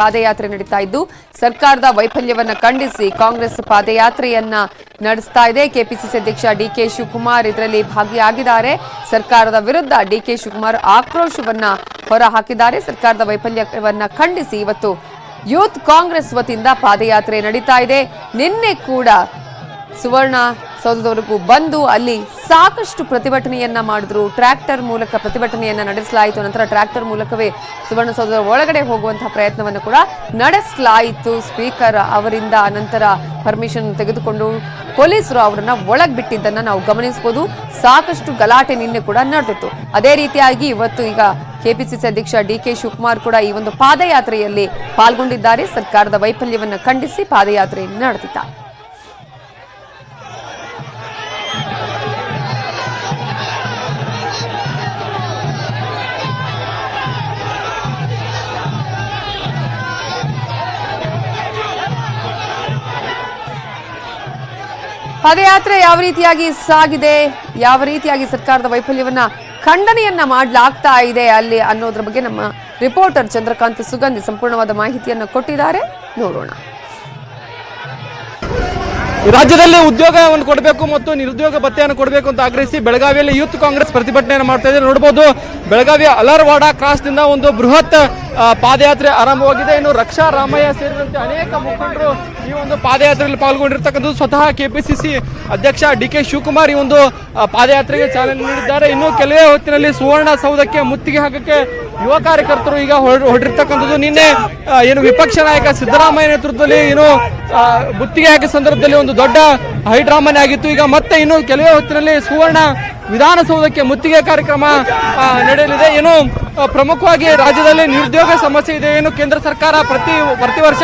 ಪಾದಯಾತ್ರೆ ನಡೀತಾ ಇದ್ದು, ಸರ್ಕಾರದ ವೈಫಲ್ಯವನ್ನ ಖಂಡಿಸಿ ಕಾಂಗ್ರೆಸ್ ಪಾದಯಾತ್ರೆಯನ್ನ ನಡೆಸ್ತಾ ಇದೆ. ಕೆಪಿಸಿಸಿ ಅಧ್ಯಕ್ಷ ಡಿಕೆ ಶಿವಕುಮಾರ್ ಇದರಲ್ಲಿ ಭಾಗಿಯಾಗಿದ್ದಾರೆ. ಸರ್ಕಾರದ ವಿರುದ್ಧ ಡಿಕೆ ಶಿವಕುಮಾರ್ ಆಕ್ರೋಶವನ್ನ ಹೊರ ಹಾಕಿದ್ದಾರೆ ಸರ್ಕಾರದ ವೈಫಲ್ಯವನ್ನ ಖಂಡಿಸಿ ಇವತ್ತು ಯೂತ್ ಕಾಂಗ್ರೆಸ್ ವತಿಯಿಂದ ಪಾದಯಾತ್ರೆ ನಡೀತಾ ಇದೆ. ನಿನ್ನೆ ಕೂಡ ಸುವರ್ಣ ಸೌಧದವರೆಗೂ ಬಂದು ಅಲ್ಲಿ ಸಾಕಷ್ಟು ಪ್ರತಿಭಟನೆಯನ್ನ ಮಾಡಿದ್ರು. ಟ್ರ್ಯಾಕ್ಟರ್ ಮೂಲಕ ಪ್ರತಿಭಟನೆಯನ್ನ ನಡೆಸಲಾಯಿತು. ನಂತರ ಟ್ರ್ಯಾಕ್ಟರ್ ಮೂಲಕವೇ ಸುವರ್ಣಸೌಧದ ಒಳಗಡೆ ಹೋಗುವಂತಹ ಪ್ರಯತ್ನವನ್ನು ಕೂಡ ನಡೆಸಲಾಯಿತು. ಸ್ಪೀಕರ್ ಅವರಿಂದ ನಂತರ ಪರ್ಮಿಷನ್ ತೆಗೆದುಕೊಂಡು ಪೊಲೀಸರು ಅವರನ್ನ ಒಳಗ್ ಬಿಟ್ಟಿದ್ದನ್ನ ನಾವು ಗಮನಿಸಬಹುದು. ಸಾಕಷ್ಟು ಗಲಾಟೆ ನಿನ್ನೆ ಕೂಡ ನಡೆದಿತ್ತು. ಅದೇ ರೀತಿಯಾಗಿ ಇವತ್ತು ಈಗ ಕೆಪಿಸಿಸಿ ಅಧ್ಯಕ್ಷ ಡಿ ಕೆ ಶಿವಕುಮಾರ್ ಕೂಡ ಈ ಒಂದು ಪಾದಯಾತ್ರೆಯಲ್ಲಿ ಪಾಲ್ಗೊಂಡಿದ್ದಾರೆ. ಸರ್ಕಾರದ ವೈಫಲ್ಯವನ್ನು ಖಂಡಿಸಿ ಪಾದಯಾತ್ರೆಯನ್ನು ನಡೆದಿದ್ದಾರೆ. ಪಾದಯಾತ್ರೆ ಯಾವ ರೀತಿಯಾಗಿ ಸಾಗಿದೆ, ಯಾವ ರೀತಿಯಾಗಿ ಸರ್ಕಾರದ ವೈಫಲ್ಯವನ್ನ ಖಂಡನೆಯನ್ನ ಮಾಡಲಾಗ್ತಾ ಇದೆ ಅಲ್ಲಿ ಅನ್ನೋದ್ರ ಬಗ್ಗೆ ನಮ್ಮ ರಿಪೋರ್ಟರ್ ಚಂದ್ರಕಾಂತ್ ಸುಗಂಧಿ ಸಂಪೂರ್ಣವಾದ ಮಾಹಿತಿಯನ್ನು ಕೊಟ್ಟಿದ್ದಾರೆ. ನೋಡೋಣ. ರಾಜ್ಯದಲ್ಲಿ ಉದ್ಯೋಗವನ್ನು ಕೊಡಬೇಕು ಮತ್ತು ನಿರುದ್ಯೋಗ ಭತ್ತೆಯನ್ನು ಕೊಡಬೇಕು ಅಂತ ಆಗ್ರಹಿಸಿ ಬೆಳಗಾವಿಯಲ್ಲಿ ಯೂತ್ ಕಾಂಗ್ರೆಸ್ ಪ್ರತಿಭಟನೆಯನ್ನು ಮಾಡ್ತಾ ಇದೆ ನೋಡಬಹುದು ಬೆಳಗಾವಿಯ ಅಲರ್ವಾಡ ಕ್ರಾಸ್ನಿಂದ ಒಂದು ಬೃಹತ್ ಪಾದಯಾತ್ರೆ ಆರಂಭವಾಗಿದೆ. ಇನ್ನು ರಕ್ಷಾ ರಾಮಯ್ಯ ಸೇರಿದಂತೆ ಅನೇಕ ಮುಖಂಡರು ಈ ಒಂದು ಪಾದಯಾತ್ರೆಯಲ್ಲಿ ಪಾಲ್ಗೊಂಡಿರ್ತಕ್ಕಂಥದ್ದು. ಸ್ವತಃ ಕೆಪಿಸಿಸಿ ಅಧ್ಯಕ್ಷ ಡಿ ಕೆ ಶಿವಕುಮಾರ್ ಈ ಒಂದು ಪಾದಯಾತ್ರೆಗೆ ಚಾಲನೆ ನೀಡಿದ್ದಾರೆ. ಇನ್ನು ಕೆಲವೇ ಹೊತ್ತಿನಲ್ಲಿ ಸುವರ್ಣ ಸೌಧಕ್ಕೆ, ಮುತ್ತಿಗೆ ಹಾಕಕ್ಕೆ ಯುವ ಕಾರ್ಯಕರ್ತರು ಈಗ ಹೊರ- ಹೊರಟಿರ್ತಕ್ಕಂಥದ್ದು ನಿನ್ನೆ ಏನು ವಿಪಕ್ಷ ನಾಯಕ ಸಿದ್ದರಾಮಯ್ಯ ನೇತೃತ್ವದಲ್ಲಿ ಏನು ಗುತ್ತಿಗೆ ಹಾಕಿದ ಸಂದರ್ಭದಲ್ಲಿ ಒಂದು ದೊಡ್ಡ ಹೈಡ್ರಾಮನೆ ಆಗಿತ್ತು ಈಗ ಮತ್ತೆ ಇನ್ನು ಕೆಲವೇ ಹೊತ್ತಿನಲ್ಲಿ ಸುವರ್ಣ ವಿಧಾನಸೌಧಕ್ಕೆ ಮುತ್ತಿಗೆ ಕಾರ್ಯಕ್ರಮ ನಡೆಯಲಿದೆ. ಏನು ಪ್ರಮುಖವಾಗಿ ರಾಜ್ಯದಲ್ಲಿ ನಿರುದ್ಯೋಗ ಸಮಸ್ಯೆ ಇದೆ. ಏನು ಕೇಂದ್ರ ಸರ್ಕಾರ ಪ್ರತಿ ಪ್ರತಿ ವರ್ಷ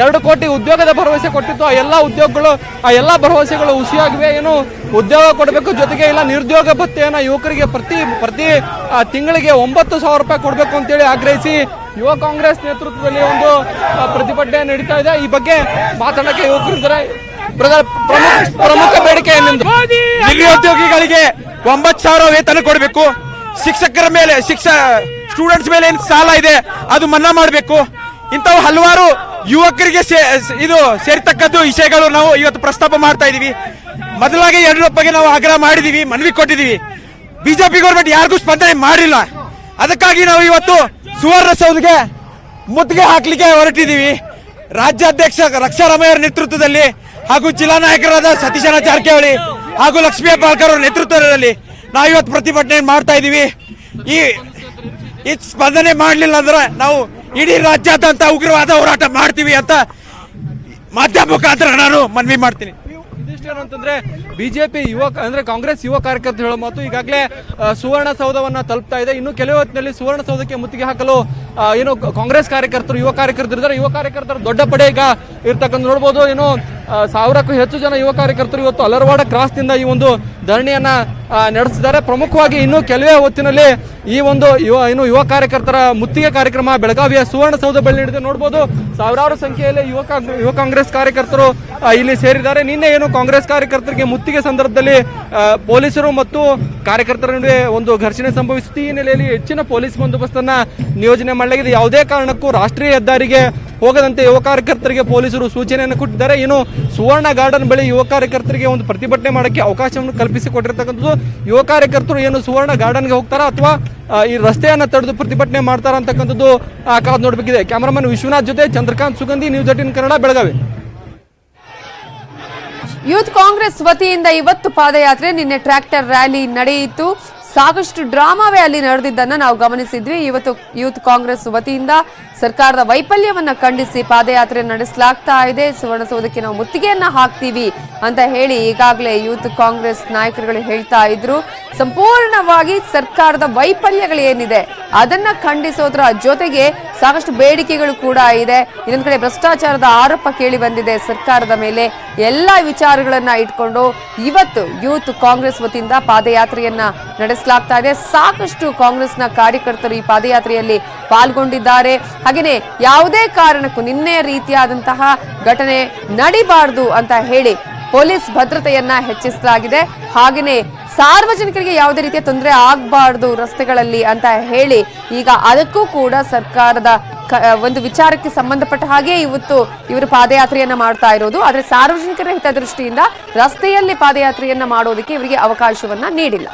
ಎರಡು ಕೋಟಿ ಉದ್ಯೋಗದ ಭರವಸೆ ಕೊಟ್ಟಿತ್ತು. ಆ ಎಲ್ಲ ಉದ್ಯೋಗಗಳು ಆ ಎಲ್ಲ ಭರವಸೆಗಳು ಹುಸಿಯಾಗಿವೆ. ಏನು ಉದ್ಯೋಗ ಕೊಡಬೇಕು ಜೊತೆಗೆ ಇಲ್ಲ ನಿರುದ್ಯೋಗ ಭತ್ಯೆಯನ್ನು ಯುವಕರಿಗೆ ಪ್ರತಿ ಪ್ರತಿ ತಿಂಗಳಿಗೆ ಒಂಬತ್ತು ಸಾವಿರ ರೂಪಾಯಿ ಕೊಡಬೇಕು ಅಂತೇಳಿ ಆಗ್ರಹಿಸಿ ಯುವ ಕಾಂಗ್ರೆಸ್ ನೇತೃತ್ವದಲ್ಲಿ ಒಂದು ಪ್ರತಿಭಟನೆ ನಡೀತಾ ಇದೆ. ಈ ಬಗ್ಗೆ ಮಾತಾಡಕ್ಕೆ ಯುವಕರಿದ್ದಾರೆ ಬ್ರದರ್ ಪ್ರಮುಖ ಪ್ರಮುಖ ಬೇಡಿಕೆ ನಿರುದ್ಯೋಗಿಗಳಿಗೆ ಒಂಬತ್ತು ಸಾವಿರ ವೇತನ ಕೊಡಬೇಕು. ಶಿಕ್ಷಕರ ಮೇಲೆ ಶಿಕ್ಷ ಸ್ಟೂಡೆಂಟ್ಸ್ ಮೇಲೆ ಏನು ಸಾಲ ಇದೆ ಅದು ಮನ್ನಾ ಮಾಡಬೇಕು. ಇಂಥವು ಹಲವಾರು ಯುವಕರಿಗೆ ಇದು ಸೇರ್ತಕ್ಕದ್ದು ವಿಷಯಗಳು ನಾವು ಇವತ್ತು ಪ್ರಸ್ತಾಪ ಮಾಡ್ತಾ ಇದೀವಿ. ಮೊದಲಾಗಿ ಯಡಿಯೂರಪ್ಪಗೆ ನಾವು ಆಗ್ರಹ ಮಾಡಿದೀವಿ, ಮನವಿ ಕೊಟ್ಟಿದೀವಿ. ಬಿಜೆಪಿ ಗೌರ್ಮೆಂಟ್ ಯಾರಿಗೂ ಸ್ಪಂದನೆ ಮಾಡಿಲ್ಲ. ಅದಕ್ಕಾಗಿ ನಾವು ಇವತ್ತು ಸುವರ್ಣ ಸೌಧಗೆ ಮುತ್ತಿಗೆ ಹಾಕ್ಲಿಕ್ಕೆ ಹೊರಟಿದ್ದೀವಿ ರಾಜ್ಯಾಧ್ಯಕ್ಷ ರಕ್ಷಾರಾಮಯ್ಯ ನೇತೃತ್ವದಲ್ಲಿ ಹಾಗೂ ಜಿಲ್ಲಾ ನಾಯಕರಾದ ಸತೀಶನ ಜಾರಕಿಹೊಳಿ ಹಾಗೂ ಲಕ್ಷ್ಮೀ ಪಾಲ್ಕರ್ ಅವರ ನೇತೃತ್ವದಲ್ಲಿ ನಾವು ಇವತ್ತು ಪ್ರತಿಭಟನೆ ಮಾಡ್ತಾ ಇದ್ದೀವಿ ಈ ಸ್ಪಂದನೆ ಮಾಡಲಿಲ್ಲ ಅಂದ್ರೆ ನಾವು ಇಡೀ ರಾಜ್ಯಾದ್ಯಂತ ಉಗ್ರವಾದ ಹೋರಾಟ ಮಾಡ್ತೀವಿ ಅಂತ ಮಾಧ್ಯಮ ಮುಖಾಂತರ ನಾನು ಮನವಿ ಮಾಡ್ತೀನಿ. ಅಂತಂದ್ರೆ ಬಿಜೆಪಿ ಯುವ ಅಂದ್ರೆ ಕಾಂಗ್ರೆಸ್ ಯುವ ಕಾರ್ಯಕರ್ತರು ಹೇಳೋ ಮಾತು ಈಗಾಗಲೇ ಆ, ಸುವರ್ಣ ಸೌಧವನ್ನ ತಲುಪ್ತಾ ಇದೆ. ಇನ್ನು ಕೆಲವು ಹೊತ್ತಿನಲ್ಲಿ ಸುವರ್ಣ ಸೌಧಕ್ಕೆ ಮುತ್ತಿಗೆ ಹಾಕಲು ಏನು ಕಾಂಗ್ರೆಸ್ ಕಾರ್ಯಕರ್ತರು ಯುವ ಕಾರ್ಯಕರ್ತರು ಇದ್ದಾರೆ. ಯುವ ಕಾರ್ಯಕರ್ತರ ದೊಡ್ಡ ಪಡೆ ಈಗ ಇರ್ತಕ್ಕಂಥ ನೋಡ್ಬೋದು ಏನು ಸಾವಿರಕ್ಕೂ ಹೆಚ್ಚು ಜನ ಯುವ ಕಾರ್ಯಕರ್ತರು ಇವತ್ತು ಅಲರ್ವಾಡ ಕ್ರಾಸ್ನಿಂದ ಈ ಒಂದು ಧರಣಿಯನ್ನು ನಡೆಸಿದ್ದಾರೆ. ಪ್ರಮುಖವಾಗಿ ಇನ್ನೂ ಕೆಲವೇ ಹೊತ್ತಿನಲ್ಲಿ ಈ ಒಂದು ಯುವ, ಇನ್ನು ಯುವ ಕಾರ್ಯಕರ್ತರ ಮುತ್ತಿಗೆ ಕಾರ್ಯಕ್ರಮ ಬೆಳಗಾವಿಯ ಸುವರ್ಣಸೌಧ ಬಳಿ ನಡೆದಿದೆ. ನೋಡ್ಬೋದು ಸಾವಿರಾರು ಸಂಖ್ಯೆಯಲ್ಲಿ ಯುವ ಯುವ ಕಾಂಗ್ರೆಸ್ ಕಾರ್ಯಕರ್ತರು ಇಲ್ಲಿ ಸೇರಿದ್ದಾರೆ. ನಿನ್ನೆ ಏನು ಕಾಂಗ್ರೆಸ್ ಕಾರ್ಯಕರ್ತರಿಗೆ ಮುತ್ತಿಗೆ ಸಂದರ್ಭದಲ್ಲಿ ಪೊಲೀಸರು ಮತ್ತು ಕಾರ್ಯಕರ್ತರ ನಡುವೆ ಒಂದು ಘರ್ಷಣೆ ಸಂಭವಿಸಿತು ಈ ನೆಲೆಯಲ್ಲಿ ಹೆಚ್ಚಿನ ಪೊಲೀಸ್ ಬಂದೋಬಸ್ತನ್ನು ನಿಯೋಜನೆ ಮಾಡಲಾಗಿದೆ. ಯಾವುದೇ ಕಾರಣಕ್ಕೂ ರಾಷ್ಟ್ರೀಯ ಹೆದ್ದಾರಿಗೆ ಹೋಗದಂತೆ ಯುವ ಕಾರ್ಯಕರ್ತರಿಗೆ ಪೊಲೀಸರು ಸೂಚನೆಯನ್ನು ಕೊಟ್ಟಿದ್ದಾರೆ. ಇನ್ನು ಸುವರ್ಣ ಗಾರ್ಡನ್ ಬಳಿ ಯುವ ಕಾರ್ಯಕರ್ತರಿಗೆ ಒಂದು ಪ್ರತಿಭಟನೆ ಮಾಡೋಕ್ಕೆ ಅವಕಾಶವನ್ನು ಕಲ್ಪಿಸಿಕೊಟ್ಟಿರ್ತಕ್ಕಂಥದ್ದು. ಯುವ ಕಾರ್ಯಕರ್ತರು ಏನು ಸುವರ್ಣ ಗಾರ್ಡನ್ಗೆ ಹೋಗ್ತಾರಾ ಅಥವಾ ಈ ರಸ್ತೆಯನ್ನು ತಡೆದು ಪ್ರತಿಭಟನೆ ಮಾಡ್ತಾರ ಅಂತಕ್ಕಂಥದ್ದು ಕಾದ್ ನೋಡಬೇಕಿದೆ. ಕ್ಯಾಮರಾಮನ್ ವಿಶ್ವನಾಥ್ ಜೊತೆ Chandrakant Sugandhi, news eighteen Kannada, Belagavi. Youth Congress ವತಿಯಿಂದ ಇವತ್ತು ಪಾದಯಾತ್ರೆ ನಿನ್ನೆ ಟ್ರ್ಯಾಕ್ಟರ್ ರ್ಯಾಲಿ ನಡೆಯಿತು. ಸಾಕಷ್ಟು ಡ್ರಾಮಾವೇ ಅಲ್ಲಿ ನಡೆದಿದ್ದನ್ನ ನಾವು ಗಮನಿಸಿದ್ವಿ. ಇವತ್ತು ಯೂತ್ ಕಾಂಗ್ರೆಸ್ ವತಿಯಿಂದ ಸರ್ಕಾರದ ವೈಫಲ್ಯವನ್ನ ಖಂಡಿಸಿ ಪಾದಯಾತ್ರೆ ನಡೆಸಲಾಗ್ತಾ ಇದೆ. ಸುವರ್ಣಸೌಧಕ್ಕೆ ನಾವು ಮುತ್ತಿಗೆಯನ್ನ ಹಾಕ್ತೀವಿ ಅಂತ ಹೇಳಿ ಈಗಾಗಲೇ ಯೂತ್ ಕಾಂಗ್ರೆಸ್ ನಾಯಕರುಗಳು ಹೇಳ್ತಾ ಇದ್ರು. ಸಂಪೂರ್ಣವಾಗಿ ಸರ್ಕಾರದ ವೈಫಲ್ಯಗಳು ಏನಿದೆ ಅದನ್ನ ಖಂಡಿಸೋದ್ರ ಜೊತೆಗೆ ಸಾಕಷ್ಟು ಬೇಡಿಕೆಗಳು ಕೂಡ ಇದೆ. ಇನ್ನೊಂದು ಕಡೆ ಭ್ರಷ್ಟಾಚಾರದ ಆರೋಪ ಕೇಳಿ ಬಂದಿದೆ ಸರ್ಕಾರದ ಮೇಲೆ. ಎಲ್ಲ ವಿಚಾರಗಳನ್ನ ಇಟ್ಕೊಂಡು ಇವತ್ತು ಯೂತ್ ಕಾಂಗ್ರೆಸ್ ವತಿಯಿಂದ ಪಾದಯಾತ್ರೆಯನ್ನ ನಡೆಸಲಾಗ್ತಾ ಇದೆ. ಸಾಕಷ್ಟು ಕಾಂಗ್ರೆಸ್ನ ಕಾರ್ಯಕರ್ತರು ಈ ಪಾದಯಾತ್ರೆಯಲ್ಲಿ ಪಾಲ್ಗೊಂಡಿದ್ದಾರೆ. ಹಾಗೆಯೇ ಯಾವುದೇ ಕಾರಣಕ್ಕೂ ನಿನ್ನೆ ರೀತಿಯಾದಂತಹ ಘಟನೆ ನಡಿಬಾರದು ಅಂತ ಹೇಳಿ ಪೊಲೀಸ್ ಭದ್ರತೆಯನ್ನ ಹೆಚ್ಚಿಸಲಾಗಿದೆ. ಹಾಗೇನೆ ಸಾರ್ವಜನಿಕರಿಗೆ ಯಾವುದೇ ರೀತಿಯ ತೊಂದರೆ ಆಗಬಾರ್ದು ರಸ್ತೆಗಳಲ್ಲಿ ಅಂತ ಹೇಳಿ ಈಗ ಅದಕ್ಕೂ ಕೂಡ ಸರ್ಕಾರದ ಒಂದು ವಿಚಾರಕ್ಕೆ ಸಂಬಂಧಪಟ್ಟ ಹಾಗೆ ಇವತ್ತು ಇವರು ಪಾದಯಾತ್ರೆಯನ್ನ ಮಾಡ್ತಾ ಇರೋದು. ಆದ್ರೆ ಸಾರ್ವಜನಿಕರ ಹಿತದೃಷ್ಟಿಯಿಂದ ರಸ್ತೆಯಲ್ಲಿ ಪಾದಯಾತ್ರೆಯನ್ನ ಮಾಡೋದಕ್ಕೆ ಇವರಿಗೆ ಅವಕಾಶವನ್ನ ನೀಡಿಲ್ಲ.